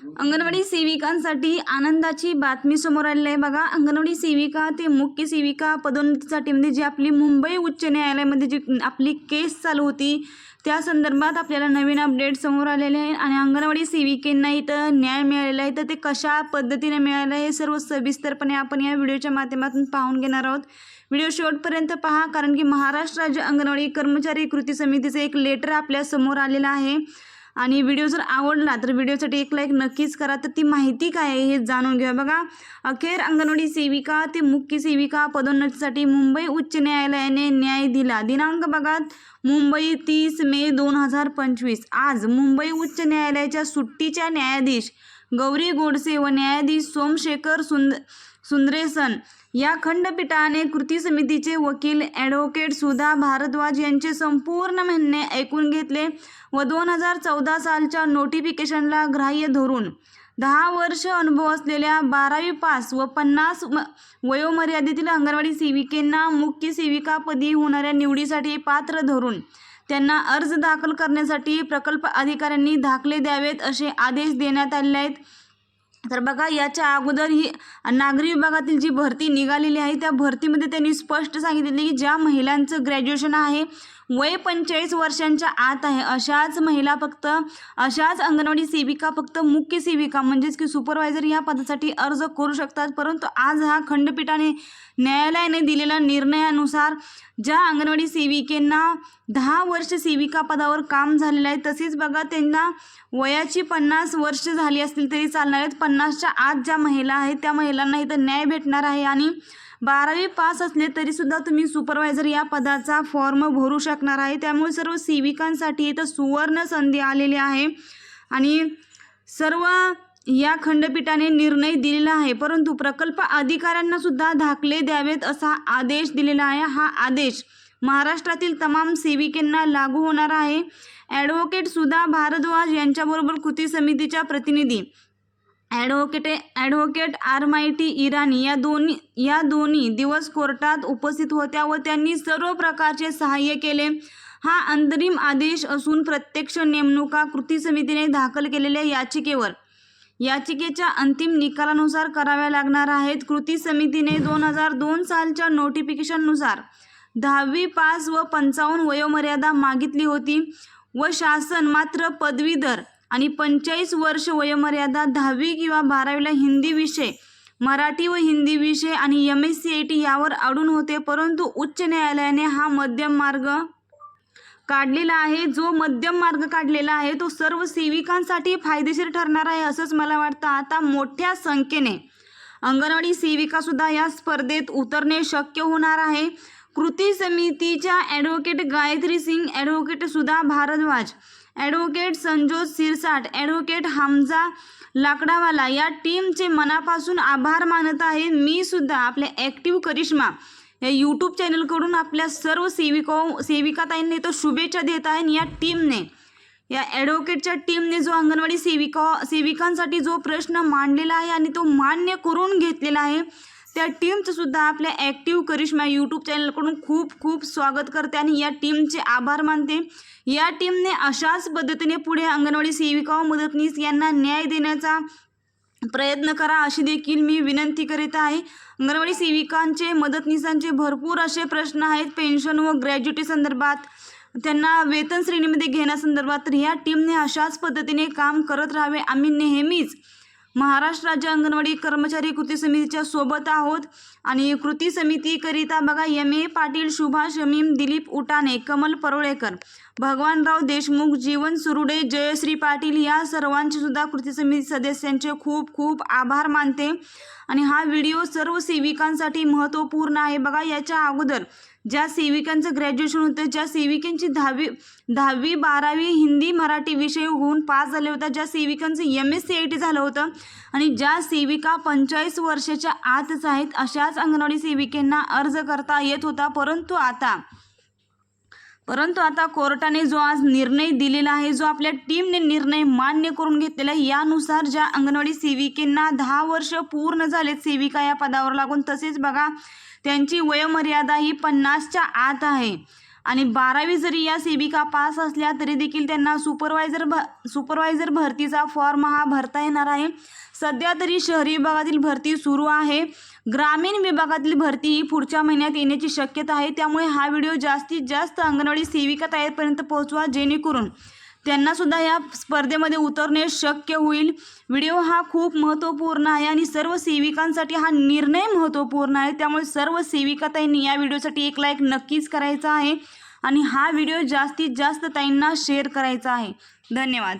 अंगणवाडी सेविकांसाठी आनंदाची बातमी समोर आलेली आहे. बघा अंगणवाडी सेविका ते मुख्य सेविका पदोन्नतीसाठी म्हणजे जी आपली मुंबई उच्च न्यायालयामध्ये जी आपली केस चालू होती त्या संदर्भात आपल्याला नवीन अपडेट समोर आलेले आहे. आणि अंगणवाडी सेविकेंना इथं न्याय मिळालेला आहे. तर ते कशा पद्धतीने मिळालं हे सर्व सविस्तरपणे आपण या व्हिडिओच्या माध्यमातून पाहून घेणार आहोत. व्हिडिओ शेवटपर्यंत पहा कारण की महाराष्ट्र राज्य अंगणवाडी कर्मचारी कृती समितीचं एक लेटर आपल्यासमोर आलेलं आहे. आणि व्हिडिओ जर आवडला तर व्हिडिओसाठी एक लाईक नक्कीच करा. तर ती माहिती काय आहे हे जाणून घ्या बघा अखेर अंगणवाडी सेविका ते मुख्य सेविका पदोन्नतीसाठी मुंबई उच्च न्यायालयाने न्याय दिला. दिनांक बघा मुंबई तीस मे दोन हजार पंचवीस. आज मुंबई उच्च न्यायालयाच्या सुट्टीच्या न्यायाधीश गौरी गोडसे व न्यायाधीश सोमशेखर सुंद सुंदरेसन या खंडपीठाने कृती समितीचे वकील ॲडव्होकेट सुधा भारद्वाज यांचे संपूर्ण म्हणणे ऐकून घेतले व दोन हजार चौदा सालच्या नोटिफिकेशनला ग्राह्य धरून दहा वर्ष अनुभव असलेल्या बारावी पास व पन्नास वयोमर्यादेतील अंगणवाडी सेविकेंना मुख्य सेविकापदी होणाऱ्या निवडीसाठी पात्र धरून त्यांना अर्ज दाखल करण्यासाठी प्रकल्प अधिकाऱ्यांनी दाखले द्यावेत असे आदेश देण्यात आले आहेत. तर बघा याच्या अगोदर ही नागरी विभागातील जी भरती निघालेली आहे त्या भरतीमध्ये त्यांनी स्पष्ट सांगितले की ज्या महिलांचं ग्रॅज्युएशन आहे वय पंचेचाळीस वर्षांच्या आत आहे. अशाच महिला फक्त अशाच अंगणवाडी सेविका फक्त मुख्य सेविका म्हणजेच की सुपरवायझर या पदासाठी अर्ज करू शकतात. परंतु आज हा खंडपीठाने न्यायालयाने दिलेल्या निर्णयानुसार ज्या अंगणवाडी सेविकेंना दहा वर्ष सेविका पदावर काम झालेलं आहे तसेच बघा त्यांना वयाची पन्नास वर्ष झाली असतील तरी चालणार आहेत. पन्नासच्या आत ज्या महिला आहेत त्या महिलांना इथं न्याय भेटणार आहे. आणि बारावी पास असले तरीसुद्धा तुम्ही सुपरवायझर या पदाचा फॉर्म भरू शकणार आहे. त्यामुळे सर्व सेविकांसाठी इथं सुवर्ण संधी आलेली आहे. आणि सर्व या खंडपीठाने निर्णय दिलेला आहे. परंतु प्रकल्प अधिकाऱ्यांना सुद्धा दाखले द्यावेत असा आदेश दिलेला आहे. हा आदेश महाराष्ट्रातील तमाम सेविकेंना लागू होणार आहे. ॲडव्होकेट सुधा भारद्वाज यांच्याबरोबर कृती समितीच्या प्रतिनिधी ॲडव्होकेट ॲडव्होकेट आरमायटी इराणी या दोन्ही या दोन्ही दिवस कोर्टात उपस्थित होत्या व त्यांनी सर्व प्रकारचे सहाय्य केले. हा अंतरिम आदेश असून प्रत्यक्ष नेमणुका कृती समितीने दाखल केलेल्या याचिकेवर. याचिकेच्या अंतिम निकालानुसार कराव्या लागणार आहेत. कृती समितीने दोन हजार दोन सालच्या नोटिफिकेशननुसार दहावी पास व पंचावन्न वयोमर्यादा मागितली होती व शासन मात्र पदवीधर आणि पंचेचाळीस वर्ष वयोमर्यादा दहावी किंवा बारावीला हिंदी विषय मराठी व हिंदी विषय आणि M S C I T यावर अडून होते परंतु उच्च न्यायालयाने हा मध्यम मार्ग काढलेला आहे. जो मध्यम मार्ग काढलेला आहे तो सर्व सेविकांसाठी फायदेशीर ठरणार आहे असंच मला वाटतं. आता मोठ्या संख्येने अंगणवाडी सेविकासुद्धा या स्पर्धेत उतरणे शक्य होणार आहे. कृती समितीच्या advocate Gayatri Singh advocate Sudha Bharadwaj advocate Sanjoj Sirsat advocate Hamza Lakdawala या टीमचे मनापासून आभार मानत आहे. मी सुद्धा आपल्या ॲक्टिव्ह करिश्मा या यूट्यूब चॅनलकडून आपल्या सर्व सेविका सेविकाताईंनी तो शुभेच्छा देत आहे आणि या टीमने या ॲडव्होकेटच्या टीमने जो अंगणवाडी सेविका सेविकांसाठी जो प्रश्न मांडलेला आहे आणि तो मान्य करून घेतलेला आहे त्या टीमचं सुद्धा आपल्या ॲक्टिव्ह करिश्मा यूट्यूब चॅनलकडून खूप खूप स्वागत करते आणि या टीमचे आभार मानते. या टीमने अशाच पद्धतीने पुढे अंगणवाडी सेविका व मदतनीस यांना न्याय देण्याचा प्रयत्न करा अशी देखील मी विनंती करीत आहे. अंगणवाडी सेविकांचे मदतनीसांचे भरपूर असे प्रश्न आहेत. पेन्शन व ग्रॅज्युटी संदर्भात त्यांना वेतन श्रेणीमध्ये घेण्यासंदर्भात तर ह्या टीमने अशाच पद्धतीने काम करत राहावे. आम्ही नेहमीच महाराष्ट्र राज्य अंगणवाडी कर्मचारी कृती समितीच्या सोबत आहोत. आणि कृती समितीकरिता बघा यम ए. पाटील सुभाष शमीम दिलीप उटाणे कमल परोळेकर भगवानराव देशमुख जीवन सुरुडे जयश्री पाटील या सर्वांचे सुद्धा कृती समिती सदस्यांचे खूप खूप आभार मानते. आणि हा व्हिडिओ सर्व सेविकांसाठी महत्त्वपूर्ण आहे. बघा याच्या अगोदर ज्या सेविकांचं ग्रॅज्युएशन होतं ज्या सेविकांची दहावी दहावी बारावी हिंदी मराठी विषय होऊन पास झाले होता ज्या सेविकांचं M S C I T झालं होतं आणि ज्या सेविका पंचेचाळीस वर्षाच्या आतच आहेत अशाच अंगणवाडी सेविकांना अर्ज करता येत होता. परंतु आता परंतु आता कोर्टाने जो आज निर्णय दिलेला आहे जो आपल्या टीमने निर्णय मान्य करून घेतलेला आहे यानुसार ज्या अंगणवाडी सेविकेंना दहा वर्ष पूर्ण झालेत सेविका या पदावर लागून तसेच बघा त्यांची वयोमर्यादा ही पन्नासच्या आत आहे. आणि बारावी जरी या सेविका पास असल्या तरी देखील त्यांना सुपरवायझर भ सुपरवायझर भरतीचा फॉर्म हा भरता येणार आहे. सध्या तरी शहरी विभागातील भरती सुरू आहे. ग्रामीण विभागातील भरती ही पुढच्या महिन्यात येण्याची शक्यता आहे. त्यामुळे हा व्हिडिओ जास्तीत जास्त अंगणवाडी सेविका तयारपर्यंत पोहोचवा जेणेकरून त्यांनासुद्धा या स्पर्धेमध्ये उतरणे शक्य होईल. व्हिडिओ हा खूप महत्त्वपूर्ण आहे आणि सर्व सेविकांसाठी हा निर्णय महत्त्वपूर्ण आहे. त्यामुळे सर्व सेविका ताईंनी या व्हिडिओसाठी एक लाईक नक्कीच करायचा आहे आणि हा व्हिडिओ जास्तीत जास्त ताईंना शेअर करायचा आहे. धन्यवाद.